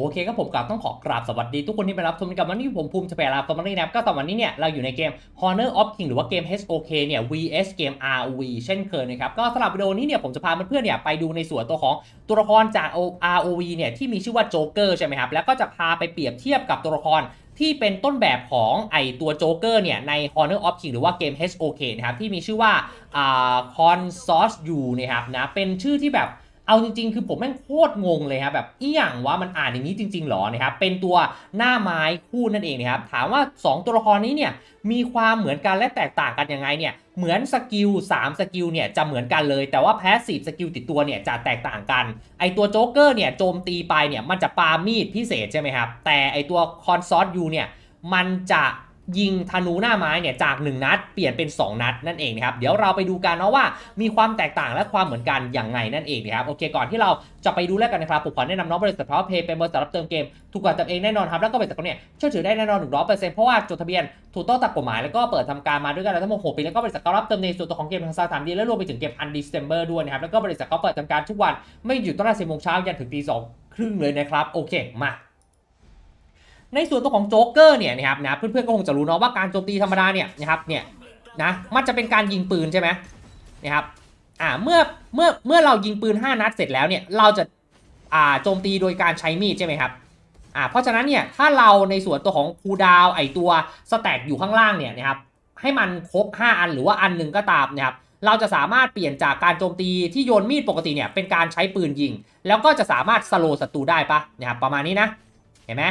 โอเคครับผมกลับต้องขอกราบสวัสดีทุกคนที่ไปรับชมกันวันนี้ผมภูมิจะไปลาฟอร์มารีนะครับก็ตอนวันนี้เนี่ยเราอยู่ในเกม Honor of King หรือว่าเกม HOK เนี่ย vs เกม ROV เช่นเคยนะครับก็สำหรับวิดีโอนี้เนี่ยผมจะพาเพื่อนๆเนี่ยไปดูในส่วนตัวของตัวละครจาก ROV เนี่ยที่มีชื่อว่าโจ๊กเกอร์ใช่ไหมครับแล้วก็จะพาไปเปรียบเทียบกับตัวละครที่เป็นต้นแบบของไอตัวโจ๊กเกอร์เนี่ยใน Honor of King หรือว่าเกม HOK นะครับที่มีชื่อว่าอ่า Con Sauce U นะครับนะเป็นชื่อที่แบบ เอาจริงๆ คือผมแม่งโคตรงงเลยครับแบบอีหยังว่ามันอ่านอย่างนี้จริง ๆหรอนะครับเป็นตัวหน้าไม้คู่นั่นเองนะครับถามว่า 2 ตัวละครนี้เนี่ยมีความเหมือนกันและแตกต่างกันยังไงเนี่ยเหมือนสกิล3สกิลเนี่ยจะเหมือนกันเลย แต่ว่าแพสซีฟสกิลติดตัวเนี่ยจะแตกต่างกัน ไอตัวโจ๊กเกอร์เนี่ยโจมตีไปเนี่ยมันจะปามีดพิเศษใช่ไหมครับแต่ไอตัวคอนซอร์ตยูเนี่ยมันจะ ยิงธนูหน้าไม้เนี่ยจาก 1 นัด เปลี่ยนเป็น 2 นัดนั่นเองนะครับเดี๋ยวเราไปดูกันเนาะว่ามีความแตกต่างและความเหมือนกันอย่างไงนั่นเองนะครับโอเคก่อนที่เราจะไปดูแลกันนะครับผมขอแนะนำน้องบริษัทพาวเพย์เป็นบริษัทรับเติมเกมถูกกว่าจับเองแน่นอนครับแล้วก็บริษัทเนี่ยเชื่อถือได้แน่นอน100%เปอร์เซ็นต์เพราะว่าจดทะเบียนถูกต้องตามกฎหมายแล้วก็เปิดทำการมาด้วยกันแล้วทั้งหมด6ปีแล้วก็บริษัทเขารับเติมในส่วนตัวของเกมทางสามดีและรวมไปถึงเกมอันดิสเซมเบอร์ด้วยนะครับแล้วก็บริษัทเขาเปิดทำการทุกวันไม่หยุดตั้งแต่สิบโมงเช้ายันถึงตีสองครึ่งเลยนะครับโอเคมา ในส่วนตัวของโจ๊กเกอร์เนี่ยนะครับนะเพื่อนๆก็คงจะรู้เนาะว่าการโจมตีธรรมดาเนี่ยนะครับเนี่ยนะมันจะเป็นการยิงปืนใช่ไหมนะครับอ่าเมื่อเมื่อเมื่อเรายิงปืน 5 นัดเสร็จแล้วเนี่ยเราจะอ่าโจมตีโดยการใช้มีดใช่ไหมครับอ่าเพราะฉะนั้นเนี่ยถ้าเราในส่วนตัวของคูดาวไอตัวสแต็กอยู่ข้างล่างเนี่ยนะครับให้มันครบ 5 อันหรือว่าอันหนึ่งก็ตามนะครับเราจะสามารถเปลี่ยนจากการโจมตีที่โยนมีดปกติเนี่ยเป็นการใช้ปืนยิง แล้วก็จะสามารถสโลว์ศัตรูได้ปะนะครับประมาณนี้นะเห็นไหม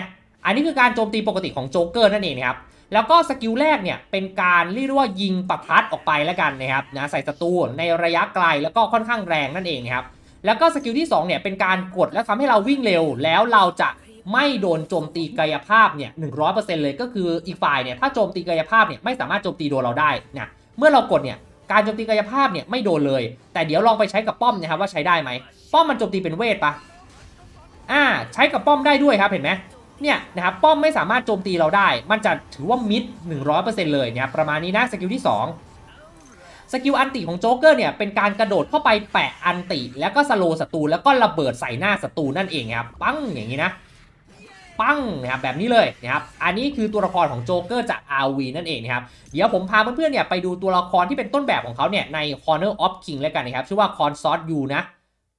อันนี้คือการโจมตีปกติของโจ๊กเกอร์นั่นเองนะครับแล้วก็สกิลแรกเนี่ยเป็นการเรียกว่ายิงประทัดออกไปแล้วกันนะครับนะใส่ศัตรูในระยะไกลแล้วก็ค่อนข้างแรงนั่นเองนะครับแล้วก็สกิลที่2เนี่ยเป็นการกดแล้วทำให้เราวิ่งเร็ว แล้วเราจะไม่โดนโจมตีกายภาพเนี่ยหนึ่งเลยก็คืออีกฝ่ายเนี่ยถ้าโจมตีกายภาพเนี่ยไม่สามารถโจมตีโดนเราได้นะเมื่อเรากดเนี่ยการโจมตีกายภาพเนี่ยไม่โดนเลย แต่เดี๋ยวลองไปใช้กับป้อมนะครับว่าใช้ได้ไหมป้อมมันโจมตีเป็นเวทปะอ่าใช้กับป้อมได้ด้วยครับเห็นไหม เนี่ยนะครับป้อมไม่สามารถโจมตีเราได้ มันจะถือว่ามิด 100%เลยเนะครับประมาณนี้นะสกิลที่ 2 สกิลอันติของโจ๊กเกอร์เนี่ยเป็นการกระโดดเข้าไปแปะอันติ แล้วก็สโลศัตรูแล้วก็ระเบิดใส่หน้าศัตรูนั่นเองครับปังอย่างนี้นะปังนะครับแบบนี้เลยนะครับอันนี้คือตัวละครของโจ๊กเกอร์จาก RV นั่นเองนะครับเดี๋ยวผมพาเพื่อนๆเนี่ยไปดูตัวละครที่เป็นต้นแบบของเขาเนี่ยใน Corner of King แล้วกันนะครับชื่อว่า c o n s o r t U นะ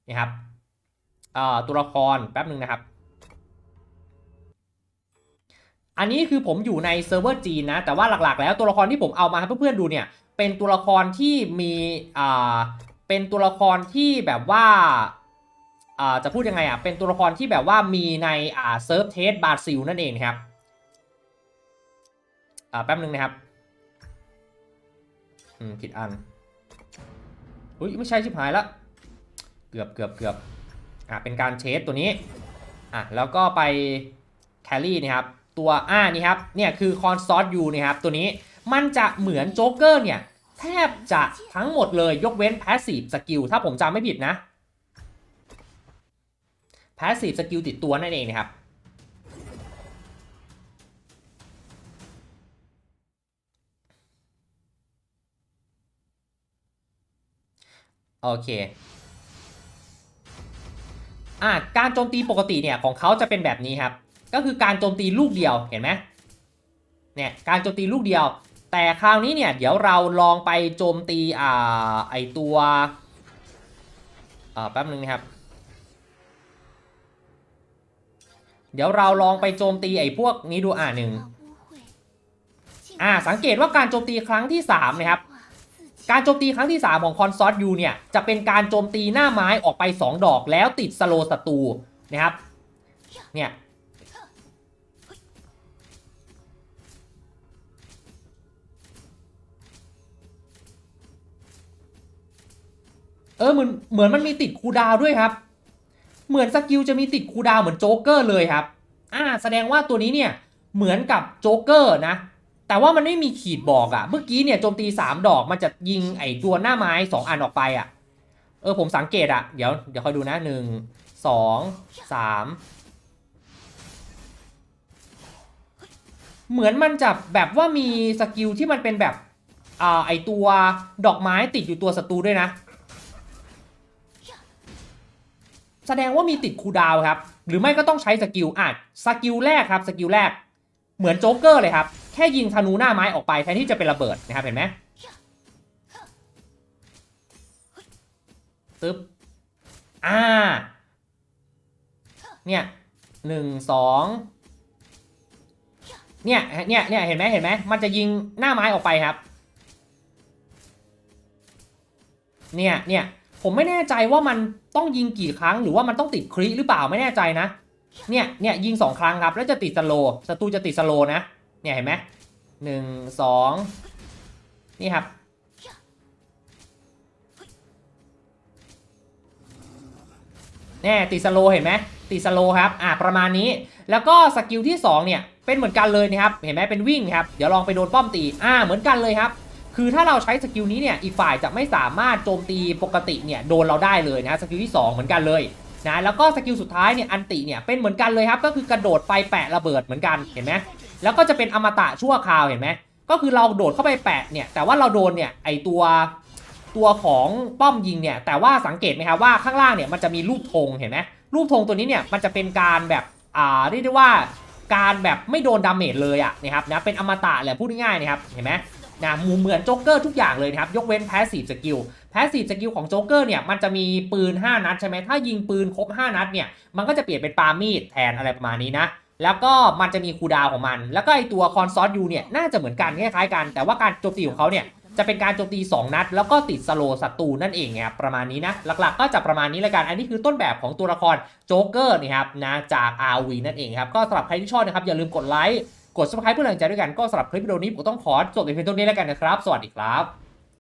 นะครับตัวละครแป๊บหนึ่งนะครับ อันนี้คือผมอยู่ในเซิร์ฟเวอร์จีนนะ แต่ว่าหลักๆ แล้วตัวละครที่ผมเอามาให้เพื่อนๆดูเนี่ย เป็นตัวละครที่มีอ่าเป็นตัวละครที่แบบว่าอ่าจะพูดยังไงอะเป็นตัวละครที่แบบว่ามีในอ่าเซิร์ฟเทสบาซิลนั่นเองครับอ่าแป๊บนึงนะครับอืมผิดอันอุ้ยไม่ใช่ชิบหายละเกือบเกือบเกือบอ่าเป็นการเชสตัวนี้อะแล้วก็ไปแคลรี่นะครับ ตัวอ่านี่ครับเนี่ยคือคอนซอร์ตยูนี่ครับตัวนี้มันจะเหมือนโจ๊กเกอร์เนี่ยแทบจะทั้งหมดเลยยกเว้น Passive Skill ถ้าผมจำไม่ผิดนะ Passive Skill ติดตัวนั่นเองนะครับโอเคอ่าการโจมตีปกติเนี่ยของเขาจะเป็นแบบนี้ครับ ก็คือการโจมตีลูกเดียวเห็นไหมเนี่ยการโจมตีลูกเดียว แต่คราวนี้เนี่ยเดี๋ยวเราลองไปโจมตีอ่าไอตัวอ่าแป๊บนึงนะครับ เดี๋ยวเราลองไปโจมตีไอพวกนี้ดูอ่าหนึ่งอ่าสังเกตว่าการโจมตีครั้งที่3นะครับการโจมตีครั้งที่ 3 ของคอนซอร์ตยูเนี่ยจะเป็นการโจมตีหน้าไม้ออกไป 2 ดอกแล้วติดสโลศัตรูนะครับเนี่ย เออเหมือนเหมือนมันมีติดคูดาวด้วยครับ เหมือนสกิลจะมีติดคูดาวเหมือนโจ๊กเกอร์เลยครับ อ่า แสดงว่าตัวนี้เนี่ยเหมือนกับโจ๊กเกอร์นะ แต่ว่ามันไม่มีขีดบอกอะเมื่อกี้เนี่ยโจมตี 3 ดอกมันจะยิงไอ้ตัวหน้าไม้ 2 อันออกไปอะเออผมสังเกตอะเดี๋ยวเดี๋ยวคอยดูนะ 1 2 3 เหมือนมันจะแบบว่ามีสกิลที่มันเป็นแบบอ่าไอตัวดอกไม้ติดอยู่ตัวศัตรูด้วยนะ แสดงว่ามีติดคูดาวครับ หรือไม่ก็ต้องใช้สกิลอะสกิลแรกครับสกิลแรก เหมือนโจ๊กเกอร์เลยครับ แค่ยิงธนูหน้าไม้ออกไปแทนที่จะเป็นระเบิดนะครับเห็นไหมตึ๊บอ่า เนี่ยหนึ่งสองเนี่ยเนี่ยเนี่ยเห็นไหมเห็นไหมมันจะยิงหน้าไม้ออกไปครับ เนี่ยเนี่ย ผมไม่แน่ใจว่ามันต้องยิงกี่ครั้งหรือว่ามันต้องติดคริหรือเปล่าไม่แน่ใจนะ เนี่ยเนี่ยยิงสองครั้งครับ แล้วจะติดสโลศัตรูจะติดสโลนะ เนี่ยเห็นไหมหนึ่งสองนี่ครับเนี่ยติดสโลเห็นไหมติดสโลครับ อ่าประมาณนี้ แล้วก็สกิลที่2เนี่ยเป็นเหมือนกันเลยนะครับ เห็นไหมเป็นวิ่งครับ เดี๋ยวลองไปโดนป้อมตี อ่าเหมือนกันเลยครับ คือถ้าเราใช้สกิลนี้เนี่ยอีกฝ่ายจะไม่สามารถโจมตีปกติเนี่ยโดนเราได้เลยนะสกิลที่ 2 เหมือนกันเลยนะแล้วก็สกิลสุดท้ายเนี่ยอันติเนี่ยเป็นเหมือนกันเลยครับก็คือกระโดดไปแปะระเบิดเหมือนกันเห็นไหมแล้วก็จะเป็นอมตะชั่วคราวเห็นไหมก็คือเราโดดเข้าไปแปะเนี่ยแต่ว่าเราโดนเนี่ยไอตัวตัวของป้อมยิงเนี่ยแต่ว่าสังเกตไหมครับว่าข้างล่างเนี่ยมันจะมีรูปธงเห็นไหมรูปธงตัวนี้เนี่ยมันจะเป็นการแบบอ่าเรียกได้ว่าการแบบไม่โดนดาเมจเลยอะนะครับนะเป็นอมตะแหละพูดง่ายๆนะครับเห็นไหม นะมูเหมือนโจ๊กเกอร์ทุกอย่างเลยนะครับ ยกเว้นแพสซีฟสกิลแพสซีฟสกิลของโจ๊กเกอร์เนี่ย มันจะมีปืน 5 นัดใช่ไหมถ้ายิงปืนครบ 5 นัดเนี่ย มันก็จะเปลี่ยนเป็นปามีดแทนอะไรประมาณนี้นะ แล้วก็มันจะมีคูดาวของมัน แล้วก็ไอตัวคอนซอสยูเนี่ย น่าจะเหมือนกันคล้ายๆกัน แต่ว่าการโจมตีของเขาเนี่ย จะเป็นการโจมตี 2 นัด แล้วก็ติดสโลศัตรูนั่นเองครับประมาณนี้นะ หลักๆ ก็จะประมาณนี้ละกัน อันนี้คือต้นแบบของตัวละครโจ๊กเกอร์นะครับนะจาก RV นั่นเองครับ ก็สำหรับใครที่ชอบนะครับอย่าลืมกดไลค์ กด subscribe เพื่อเป็นกำลังใจด้วยกันก็สำหรับคลิปวิดีโอนี้ผมต้องขอจบในเพียงเท่านี้แล้วกันนะครับ สวัสดีครับ